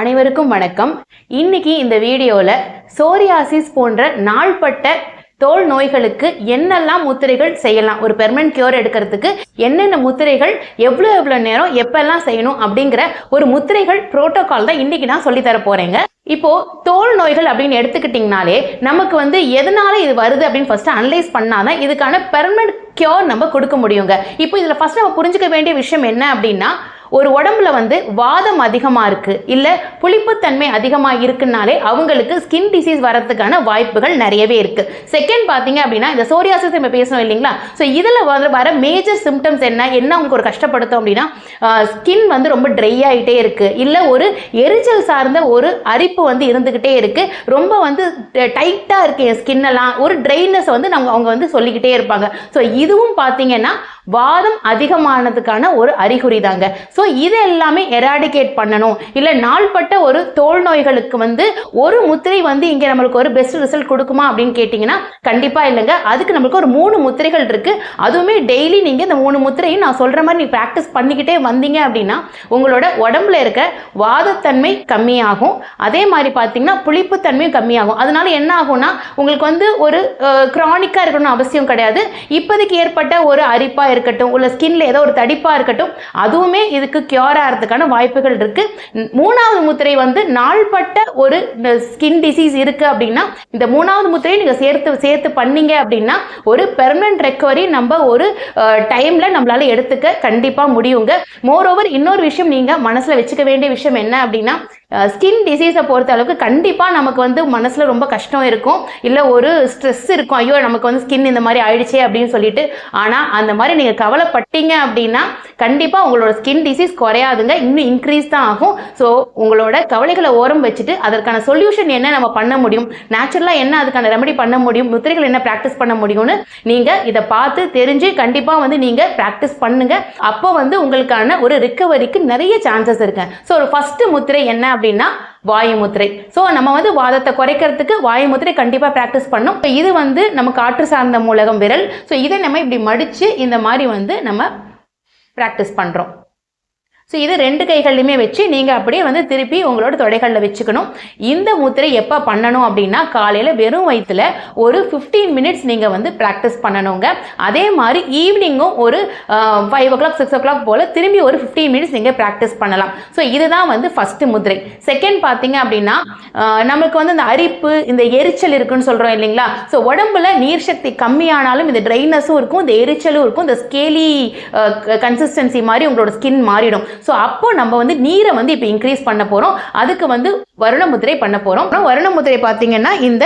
அனைவருக்கும் வணக்கம். இன்னைக்கு இந்த வீடியோவில் சோரியாசிஸ் போன்ற நாள்பட்ட தோல் நோய்களுக்கு என்னெல்லாம் முத்திரைகள் செய்யலாம்? ஒரு பெர்மனன்ட் கியூர் எடுக்கிறதுக்கு என்னென்ன முத்திரைகள் எவ்வளோ எவ்வளோ நேரம் எப்பெல்லாம் செய்யணும் அப்படிங்கிற ஒரு முத்திரைகள் புரோட்டோகால் தான் இன்னைக்கு நான் சொல்லித்தர தர இப்போ தோல் நோய்கள் அப்படின்னு எடுத்துக்கிட்டிங்கனாலே நமக்கு வந்து எதனால இது வருது அப்படின்னு ஃபர்ஸ்ட் அனலைஸ் பண்ணாதான் இதுக்கான பெர்மனன்ட் கியூர் நம்ம கொடுக்க முடியுங்க. இப்போ இதில் ஃபர்ஸ்ட் நம்ம புரிஞ்சுக்க வேண்டிய விஷயம் என்ன அப்படின்னா ஒரு உடம்புல வந்து வாதம் அதிகமாக இருக்குது இல்லை புளிப்புத்தன்மை அதிகமாக இருக்குனாலே அவங்களுக்கு ஸ்கின் டிசீஸ் வரதுக்கான வாய்ப்புகள் நிறையவே இருக்குது செகண்ட் பார்த்தீங்க அப்படின்னா இந்த சோரியாசிஸ் நம்ம பேசணும் இல்லைங்களா? ஸோ இதில் வந்து வர மேஜர் சிம்டம்ஸ் என்ன? என்ன உங்களுக்கு ஒரு கஷ்டப்படுத்தும் அப்படின்னா ஸ்கின் வந்து ரொம்ப ட்ரை ஆகிட்டே இருக்குது இல்லை ஒரு எரிச்சல் சார்ந்த ஒரு அரிப்பு வந்து இருந்துக்கிட்டே இருக்குது ரொம்ப வந்து டைட்டாக இருக்குது என் ஸ்கின்னெல்லாம் ஒரு ட்ரைனஸ் வந்து நம்ம அவங்க வந்து சொல்லிக்கிட்டே இருப்பாங்க. ஸோ இதுவும் பார்த்தீங்கன்னா வாதம் அதிகமானதுக்கான ஒரு அறிகுறி தாங்க ஸோ இது எல்லாமே எராடிகேட் பண்ணணும். இல்லை நாள்பட்ட ஒரு தோல் நோய்களுக்கு வந்து ஒரு முத்திரை வந்து இங்கே நம்மளுக்கு ஒரு பெஸ்ட் ரிசல்ட் கொடுக்குமா அப்படின்னு கேட்டிங்கன்னா கண்டிப்பாக இல்லைங்க. அதுக்கு நம்மளுக்கு ஒரு மூணு முத்திரைகள் இருக்குது அதுவுமே டெய்லி நீங்கள் இந்த மூணு முத்திரையும் நான் சொல்கிற மாதிரி நீ ப்ராக்டிஸ் பண்ணிக்கிட்டே வந்தீங்க அப்படின்னா உங்களோட உடம்புல இருக்க வாதத்தன்மை கம்மியாகும். அதே மாதிரி பார்த்தீங்கன்னா புளிப்புத்தன்மையும் கம்மியாகும். அதனால என்ன ஆகும்னா உங்களுக்கு வந்து ஒரு க்ரானிக்காக இருக்கணும்னு அவசியம் கிடையாது. இப்போதைக்கு ஏற்பட்ட ஒரு அரிப்பாக இருக்கட்டும் உள்ள ஸ்கின்ல ஏதோ ஒரு தடிப்பாக இருக்கட்டும் அதுவுமே இதுக்கு கியூர் ஆகிறதுக்கான வாய்ப்புகள் இருக்கு. மூணாவது முத்திரை வந்து நாள்பட்ட ஒரு ஸ்கின் டிசீஸ் இருக்கு அப்படின்னா இந்த மூணாவது முத்திரையை நீங்கள் சேர்த்து சேர்த்து பண்ணீங்க அப்படின்னா ஒரு பெர்மனன்ட் ரெக்கவரி நம்ம ஒரு டைம்ல நம்மளால எடுத்துக்க கண்டிப்பாக முடியுங்க. மோரோவர் இன்னொரு விஷயம் நீங்கள் மனசில் வச்சுக்க வேண்டிய விஷயம் என்ன அப்படின்னா ஸ்கின் டிசீஸை பொறுத்த அளவுக்கு கண்டிப்பாக நமக்கு வந்து மனசில் ரொம்ப கஷ்டம் இருக்கும். இல்லை ஒரு ஸ்ட்ரெஸ் இருக்கும். ஐயோ நமக்கு வந்து ஸ்கின் இந்த மாதிரி ஆயிடுச்சே அப்படின்னு சொல்லிட்டு. ஆனால் அந்த மாதிரி நீங்கள் கவலைப்பட்டீங்க அப்படின்னா கண்டிப்பாக உங்களோட ஸ்கின் டிசீஸ் குறையாதுங்க. இன்னும் இன்க்ரீஸ் தான் ஆகும். ஸோ உங்களோட கவலைகளை ஓரம் வச்சுட்டு அதற்கான சொல்யூஷன் என்ன நம்ம பண்ண முடியும்? நேச்சுரலாக என்ன அதுக்கான ரெமடி பண்ண முடியும்? முத்திரைகள் என்ன ப்ராக்டிஸ் பண்ண முடியும்னு நீங்கள் இதை பார்த்து தெரிஞ்சு கண்டிப்பாக வந்து நீங்கள் ப்ராக்டிஸ் பண்ணுங்க. அப்போ வந்து உங்களுக்கான ஒரு ரிக்கவரிக்கு நிறைய சான்சஸ் இருக்கு. ஸோ ஒரு ஃபஸ்ட்டு முத்திரை என்ன அப்படின்னா வாயு முத்திரை. ஸோ நம்ம வந்து வாதத்தை குறைக்கிறதுக்கு வாயு முத்திரை கண்டிப்பாக ப்ராக்டிஸ் பண்ணோம். இப்போ இது வந்து நமக்கு காற்று சார்ந்த மூலகம் விரல். ஸோ இதை நம்ம இப்படி மடித்து இந்த மாதிரி வந்து நம்ம ப்ராக்டிஸ் பண்ணுறோம் ஸோ இது ரெண்டு கைகள்லையுமே வச்சு நீங்கள் அப்படியே வந்து திருப்பி உங்களோட தொடைகளில் வச்சுக்கணும். இந்த முத்திரை எப்போ பண்ணணும் அப்படின்னா காலையில் வெறும் வயிற்றுல ஒரு ஃபிஃப்டீன் மினிட்ஸ் நீங்கள் வந்து ப்ராக்டிஸ் பண்ணணுங்க. அதே மாதிரி ஈவினிங்கும் ஒரு five o'clock six o'clock போல் திரும்பி ஒரு ஃபிஃப்டீன் மினிட்ஸ் நீங்கள் ப்ராக்டிஸ் பண்ணலாம். ஸோ இதுதான் வந்து ஃபஸ்ட்டு முத்திரை. செகண்ட் பார்த்தீங்க அப்படின்னா நமக்கு வந்து இந்த அரிப்பு இந்த எரிச்சல் இருக்குன்னு சொல்கிறோம் இல்லைங்களா? ஸோ உடம்புல நீர் சக்தி கம்மியானாலும் இந்த ட்ரைனஸும் இருக்கும் இந்த எரிச்சலும் இருக்கும் இந்த ஸ்கேலி கன்சிஸ்டன்சி மாதிரி உங்களோட ஸ்கின் மாறிடும். ஸோ அப்போ நம்ம வந்து நீரை வந்து இப்போ இன்க்ரீஸ் பண்ண போகிறோம் அதுக்கு வந்து வருண முத்திரை பண்ண போகிறோம் அப்புறம் வருண முத்திரை பார்த்தீங்கன்னா இந்த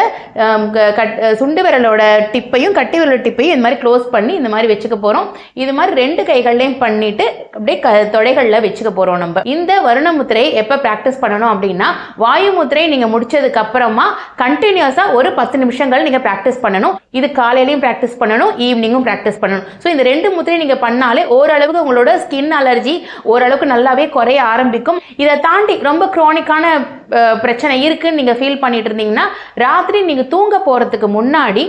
க- கட் சுண்டு விரலோட டிப்பையும் கட்டி விரலோட டிப்பையும் இந்த மாதிரி க்ளோஸ் பண்ணி இந்த மாதிரி வச்சுக்க போகிறோம் இது மாதிரி ரெண்டு கைகள்லையும் பண்ணிட்டு அப்படியே க தொடைகளில் வச்சுக்க போகிறோம் நம்ம. இந்த வருணமுத்திரையை எப்போ ப்ராக்டிஸ் பண்ணணும் அப்படின்னா வாயு முத்திரை நீங்கள் முடிச்சதுக்கு அப்புறமா கண்டினியூஸாக ஒரு பத்து நிமிஷங்கள் நீங்கள் ப்ராக்டிஸ் பண்ணணும். இது காலையிலையும் ப்ராக்டிஸ் பண்ணணும் ஈவினிங்கும் ப்ராக்டிஸ் பண்ணணும். ஸோ இந்த ரெண்டு முத்திரை நீங்கள் பண்ணாலே ஓரளவுக்கு உங்களோட ஸ்கின் அலர்ஜி ஓரளவுக்கு நல்லாவே குறைய ஆரம்பிக்கும். இதை தாண்டி ரொம்ப க்ரானிக்கான பிரச்சனை இருக்குன்னு நீங்கள் ஃபீல் பண்ணிட்டு இருந்தீங்கன்னா ராத்திரி நீங்கள் தூங்க போகிறதுக்கு முன்னாடி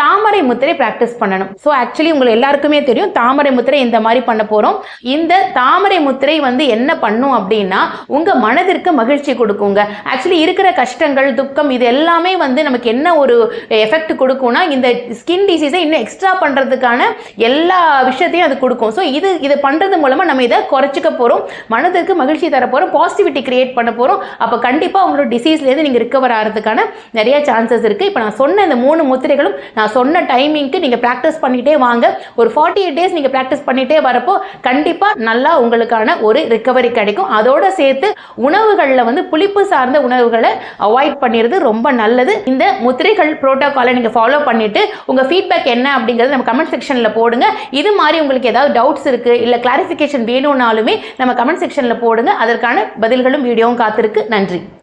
தாமரை முத்திரை ப்ராக்டிஸ் பண்ணணும். ஸோ ஆக்சுவலி உங்களுக்கு எல்லாருக்குமே தெரியும் தாமரை முத்திரை இந்த மாதிரி பண்ண போகிறோம் இந்த தாமரை முத்திரை வந்து என்ன பண்ணும் அப்படின்னா உங்கள் மனதிற்கு மகிழ்ச்சி கொடுக்குங்க. ஆக்சுவலி இருக்கிற கஷ்டங்கள் துக்கம் இது எல்லாமே வந்து நமக்கு என்ன ஒரு எஃபெக்ட் கொடுக்கும்னா இந்த ஸ்கின் டிசீஸை இன்னும் எக்ஸ்ட்ரா பண்ணுறதுக்கான எல்லா விஷயத்தையும் அது கொடுக்கும். ஸோ இது இதை பண்ணுறது மூலமாக நம்ம இதை குறைச்சிக்க போகிறோம் மனதிற்கு மகிழ்ச்சி தர போகிறோம் பாசிட்டிவிட்டி கிரியேட் பண்ண போகிறோம் அப்போ கண்டிப்பாக உங்களோட டிசீஸ்லேருந்து நீங்கள் ரிக்கவர் ஆகிறதுக்கான நிறைய சான்சஸ் இருக்குது இப்போ நான் சொன்ன இந்த மூணு முத்திரைகளும் நான் சொன்ன டைமிங்க்கு நீங்கள் ப்ராக்டிஸ் பண்ணிகிட்டே வாங்க. ஒரு ஃபார்ட்டி எயிட் டேஸ் நீங்கள் ப்ராக்டிஸ் பண்ணிகிட்டே வரப்போ கண்டிப்பாக நல்லா உங்களுக்கான ஒரு ரிக்கவரி கிடைக்கும். அதோடு சேர்த்து உணவுகளில் வந்து புளிப்பு சார்ந்த உணவுகளை அவாய்ட் பண்ணிடுறது ரொம்ப நல்லது. இந்த முத்திரைகள் ப்ரோட்டோக்காலை நீங்கள் ஃபாலோ பண்ணிவிட்டு உங்கள் ஃபீட்பேக் என்ன அப்படிங்கிறது நம்ம கமெண்ட் செக்ஷனில் போடுங்க. இது மாதிரி உங்களுக்கு ஏதாவது டவுட்ஸ் இருக்குது இல்லை கிளாரிஃபிகேஷன் வேணும்னாலுமே நம்ம கமெண்ட் செக்ஷனில் போடுங்க. அதற்கான பதில்களும் வீடியோவும் காத்திருக்கு. நன்றி.